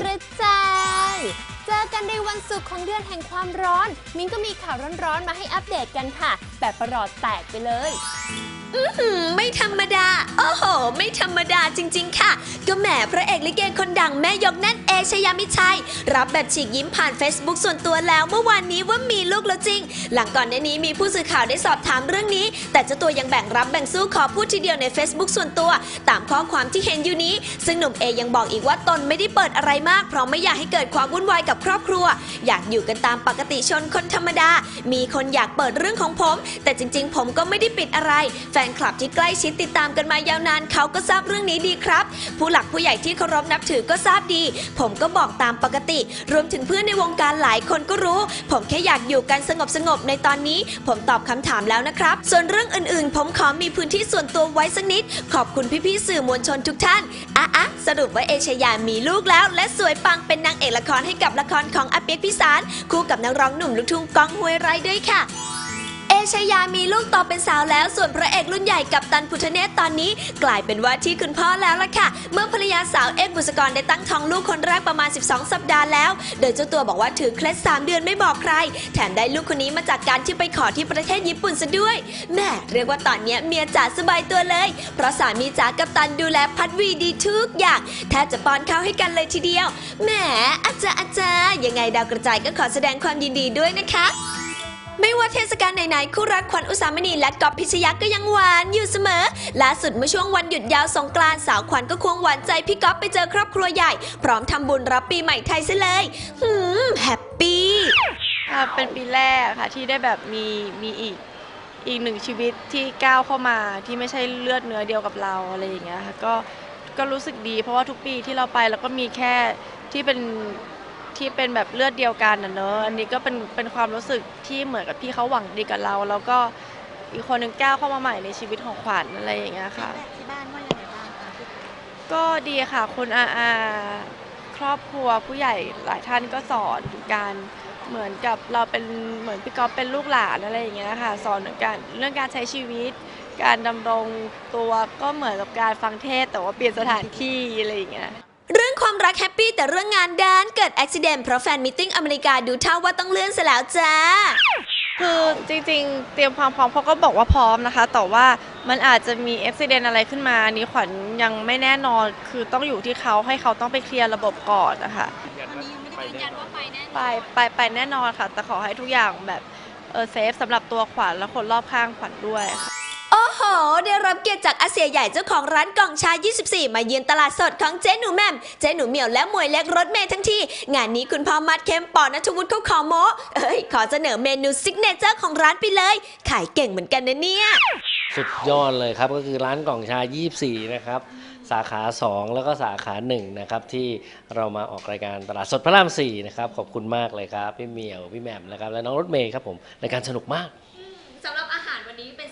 กระจาย เจอกันในวันศุกร์ของเดือนแห่งความร้อน มิ้งก็มีข่าวร้อนๆมาให้อัปเดตกันค่ะ แบบประหลอดแตกไปเลย หืมไม่ธรรมดา โอ้โห ไม่ธรรมดาจริง ๆ ค่ะ ก็แหมพระเอกลิเกคนดังแม่ยกนั่นเอชยามิชัย รับแบบฉีกยิ้มผ่าน Facebook ส่วนตัวแล้วเมื่อวานนี้ว่ามีลูกแล้วจริง หลังก่อนหน้านี้มีผู้สื่อข่าวได้สอบถามเรื่องนี้ แต่เจ้าตัวยังแบ่งรับแบ่งสู้ขอพูดทีเดียวใน Facebook ส่วนตัว ตามข้อความที่เห็นอยู่นี้ ซึ่งหนุ่มเอยังบอกอีกว่าตนไม่ได้เปิดอะไรมากเพราะไม่อยากให้เกิดความวุ่นวายกับครอบครัว อยากอยู่กันตามปกติชนคนธรรมดา มีคนอยากเปิดเรื่องของผม แต่จริง ๆ ผมก็ไม่ได้ปิดอะไรแฟนคลับที่ใกล้ชิดติดตามกันมายาวนานเขาก็ทราบเรื่องนี้ดีครับ ผู้หลักผู้ใหญ่ที่เคารพนับถือก็ทราบดี ผมก็บอกตามปกติ รวมถึงเพื่อนในวงการหลายคนก็รู้ ผมแค่อยากอยู่กันสงบสงบในตอนนี้ ผมตอบคำถามแล้วนะครับ ส่วนเรื่องอื่นๆ ผมขอมีพื้นที่ส่วนตัวไว้สักนิด ขอบคุณพี่ๆสื่อมวลชนทุกท่านอะอะสรุปว่าเอชยามีลูกแล้ว และสวยปังเป็นนางเอกละครให้กับละครของอาเปียกพิสารคู่กับนักร้องหนุ่มลูกทุ่งก้องห้วยไร่ด้วยค่ะ เอชยามีลูกโตเป็นสาวแล้ว ส่วนพระเอกรุ่นใหญ่กับตันพุทธเนศตอนนี้ กลายเป็นว่าที่คุณพ่อแล้วล่ะค่ะ เมื่อภรรยาสาวเอกบุษกรได้ตั้งท้องลูกคนแรกประมาณ 12 สัปดาห์แล้ว โดยเจ้าตัวบอกว่าถือเคล็ด3เดือนไม่บอกใคร แถมได้ลูกคนนี้มาจากการที่ไปขอที่ประเทศญี่ปุ่นซะด้วยแม่เรียกว่าตอนนี้เมียจ๋าสบายตัวเลย เพราะสามีจ๋ากับตันดูแลพัดวีดีทุกอย่างแทบจะป้อนข้าวให้กันเลยทีเดียวแหมอาจารย์อาจารย์ยังไงดาวกระจายก็ขอแสดงความยินดีด้วยนะคะ ไม่ว่าเทศกาลไหนๆคู่รักขวัญอุสามณีและกอฟพิชยะก็ยังหวานอยู่เสมอล่าสุดเมื่อช่วงวันหยุดยาวสงกรานต์สาวขวัญก็ควงหวานใจพี่ก๊อฟไปเจอครอบครัวใหญ่ พร้อมทำบุญรับปีใหม่ไทยซะเลยหืมแฮปปี้ค่ะเป็นปีแรกค่ะที่ได้แบบมีมีอีกอีกหนึ่งชีวิตที่ก้าวเข้ามาที่ไม่ใช่เลือดเนื้อเดียวกับเราอะไรอย่างเงี้ยค่ะก็ก็รู้สึกดีเพราะว่าทุกปีที่เราไปเราก็มีแค่ที่เป็น ที่เป็นแบบเลือดเดียวกันนะเนอะอันนี้ก็เป็นเป็นความรู้สึกที่เหมือนกับพี่เขาหวังดีกับเรา แล้วก็อีกคนหนึ่งก้าวเข้ามาใหม่ในชีวิตของขวัญอะไรอย่างเงี้ยค่ะที่บ้านว่ายังไงบ้างคะก็ดีค่ะคุณอาอาครอบครัวผู้ใหญ่หลายท่านก็สอนการเหมือนกับเราเป็นเหมือนพี่ก๊อฟเป็นลูกหลานอะไรอย่างเงี้ยค่ะ สอนเหมือนกันเรื่องการใช้ชีวิต การดำรงตัวก็เหมือนกับการฟังเทศน์แต่ว่าเปลี่ยนสถานที่อะไรอย่างเงี้ยเรื่อง ความรักแฮปปี้แต่เรื่องงานด้านเกิดอุบิเหตุเพราะแฟนมิทติ้งอเมริกาดูเท่าว่าต้องเลื่อนซะแล้วจ้า คือจริงๆ เตรียมความพร้อมเขาก็บอกว่าพร้อมนะคะ แต่ว่ามันอาจจะมีอุบิเหตุอะไรขึ้นมาอันนี้ขวัญยังไม่แน่นอน คือต้องอยู่ที่เขาให้เขาต้องไปเคลียร์ระบบก่อนนะคะไปไปไปแน่นอนค่ะ แต่ขอให้ทุกอย่างแบบเออเซฟสำหรับตัวขวัญและคนรอบข้างขวัญด้วยค่ะโอ้โห ได้รับเกียรติจากอาเซียใหญ่เจ้าของร้านกล่องชา 24 มาเยือนตลาดสดของเจ๊หนูแหม่ม เจ๊หนูเหมียวและหมวยเล็กรถเมย์ทั้งทีงานนี้คุณพ่อมัดเข้มปอนัทวุฒิเขาขอโมเอ้ย ขอเสนอเมนูซิกเนเจอร์ของร้านไปเลย ขายเก่งเหมือนกันนะเนี่ย สุดยอดเลยครับ ก็คือร้านกล่องชา 24 นะครับ สาขา 2 แล้วก็สาขา 1 นะครับ ที่เรามาออกรายการตลาดสดพระราม 4 นะครับ ขอบคุณมากเลยครับ พี่เหมียว พี่แหม่มนะครับ และน้องรถเมย์ครับผม รายการสนุกมาก สำหรับอาหารวันนี้เป็นซิกเนเจอร์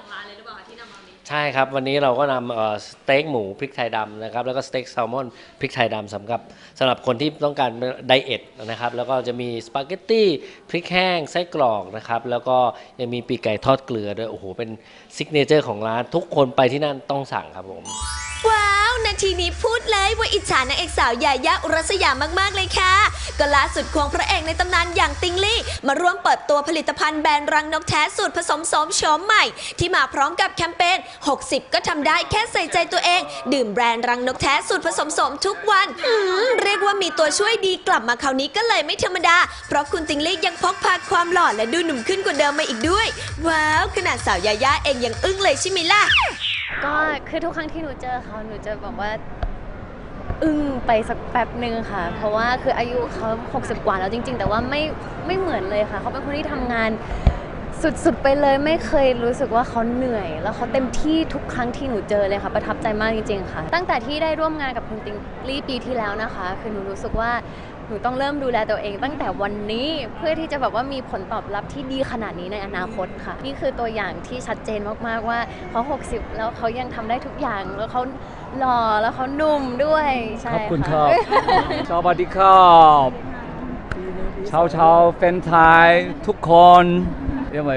ของร้านเลยหรือเปล่าคะที่นำมานี้ใช่ครับ วันนี้เราก็นำสเต็กหมูพริกไทยดำนะครับแล้วก็สเต็กแซลมอนพริกไทยดำสำหรับสำหรับคนที่ต้องการไดเอทนะครับแล้วก็จะมีสปาเกตตี้พริกแห้งไส้กรอกนะครับแล้วก็ยังมีปีกไก่ทอดเกลือด้วยโอ้โหเป็นซิกเนเจอร์ของร้านทุกคนไปที่นั่นต้องสั่งครับผม ทีนี้พูดเลยว่าอิจฉานางเอกสาวยายาอุรัสยามากๆเลยค่ะก็ล่าสุดควงพระเอกในตำนานอย่างติงลี่ มาร่วมเปิดตัวผลิตภัณฑ์แบรนด์รังนกแท้สูตรผสมโสมโฉมใหม่ ที่มาพร้อมกับแคมเปญ 60 ก็ทำได้แค่ใส่ใจตัวเอง ดื่มแบรนด์รังนกแท้สูตรผสมโสมทุกวันเรียกว่ามีตัวช่วยดีกลับมาคราวนี้ก็เลยไม่ธรรมดา เพราะคุณติงลี่ยังพกพาความหล่อและดูหนุ่มขึ้นกว่าเดิมมาอีกด้วย ว้าวขนาดสาวยายาเองยังอึ้งเลยใช่ไหมล่ะ ก็คือทุกครั้งที่หนูเจอเขาหนูจะบอกว่าอึ้งไปสักแป๊บหนึ่งค่ะ เพราะว่าคืออายุเขา60 กว่าแล้วจริง ๆ แต่ว่าไม่ไม่เหมือนเลยค่ะ เขาเป็นคนที่ทำงานสุดๆไปเลยไม่เคยรู้สึกว่าเขาเหนื่อย แล้วเขาเต็มที่ทุกครั้งที่หนูเจอเลยค่ะ ประทับใจมากจริงๆค่ะ ตั้งแต่ที่ได้ร่วมงานกับคุณติงลี่ปีที่แล้วนะคะ คือหนูรู้สึกว่า นูต้องเริ่มดูแลตัวเองตั้งแต่วันนี้เพื่อที่จะแบบว่ามีผลตอบรับที่ดีขนาดนี้ในอนาคตค่ะ นี่คือตัวอย่างที่ชัดเจนมากๆว่าเขา 60 แล้วเขายังทำได้ทุกอย่างแล้วเขาหล่อแล้วเขาหนุ่มด้วยใช่ขอบคุณครับชอบดีครับชาวชาวแฟนไทยทุกคน因為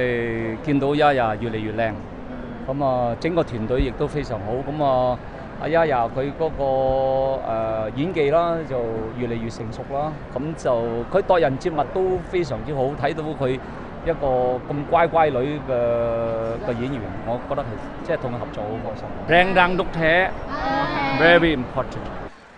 見到 Yaya 越嚟越靚，咁啊整個團隊亦都非常好，咁啊阿 Yaya 佢嗰個演技啦就越嚟越成熟啦，咁就佢待人接物都非常之好，睇到佢一个咁乖乖女嘅嘅演员，我觉得系即系同佢合作好开心。แรงดังลูกแท้ very important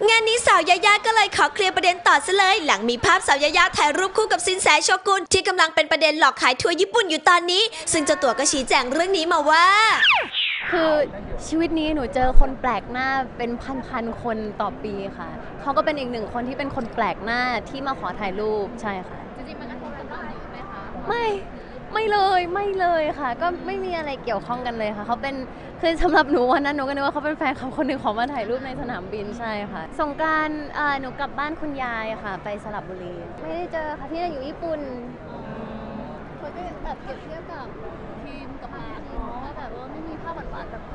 งานนี้สาวยายาก็เลยขอเคลียร์ประเด็นต่อซะเลย หลังมีภาพสาวยายาถ่ายรูปคู่กับซินแสโชกุนที่กำลังเป็นประเด็นหลอกขายทัวร์ญี่ปุ่นอยู่ตอนนี้ ซึ่งเจ้าตัวก็ชี้แจงเรื่องนี้มาว่า คือ ชีวิตนี้หนูเจอคนแปลกหน้าเป็นพันๆคนต่อปีค่ะ เขาก็เป็นอีกหนึ่งคนที่เป็นคนแปลกหน้าที่มาขอถ่ายรูปใช่ค่ะ จริงๆมันกระทบกับเราไหมคะไม่ไม่เลยไม่เลยค่ะ ก็ไม่มีอะไรเกี่ยวข้องกันเลยค่ะ เขาเป็นคือสำหรับหนูวันนั้นหนูก็นึกว่าเขาเป็นแฟนเขาคนหนึ่งขอมาถ่ายรูปในสนามบินใช่ค่ะ สงกรารหนูกลับบ้านคุณยายค่ะ ไปสระบุรี ไม่ได้เจอค่ะพี่น่ะอยู่ญี่ปุ่นเขาก็แบบเปรียบเทียบกับทีมกับมาร์คเนาะว่าแบบว่าไม่มีภาพหวานๆแบบคู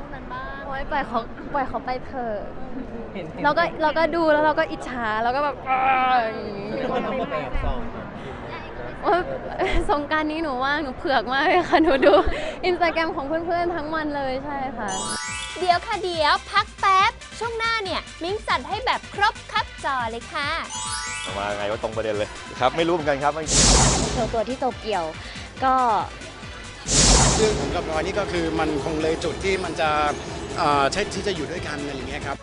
่นั้นบ้างโอ้ ยปล่อยเขาปล่อยเขาไปเถอะเราก็เราก็ดูแล้วเราก็อิจฉาเราก็แบบอ้าวอย่างงี้โอ๊ยสงกรารนี้หนูว่างหนูเผือกมากเลยค่ะ หนูดูอินสตาแกรมของเพื่อนๆ ทั้งวันเลยใช่ค่ะ เดี๋ยวค่ะเดี๋ยวพักแป๊บ ช่วงหน้าเนี่ย มิ้งจัดให้แบบครบคับจอเลยค่ะ มาไงว่าตรงประเด็นเลยครับ ไม่รู้เหมือนกันครับ โชว์ตัวที่โตเกียวก็เรื่องผมกับรอยนี่ก็คือมันคงเลยจุดที่มันจะเอ่อใช่ ที่จะอยู่ด้วยกันอะไรอย่างเงี้ยครับ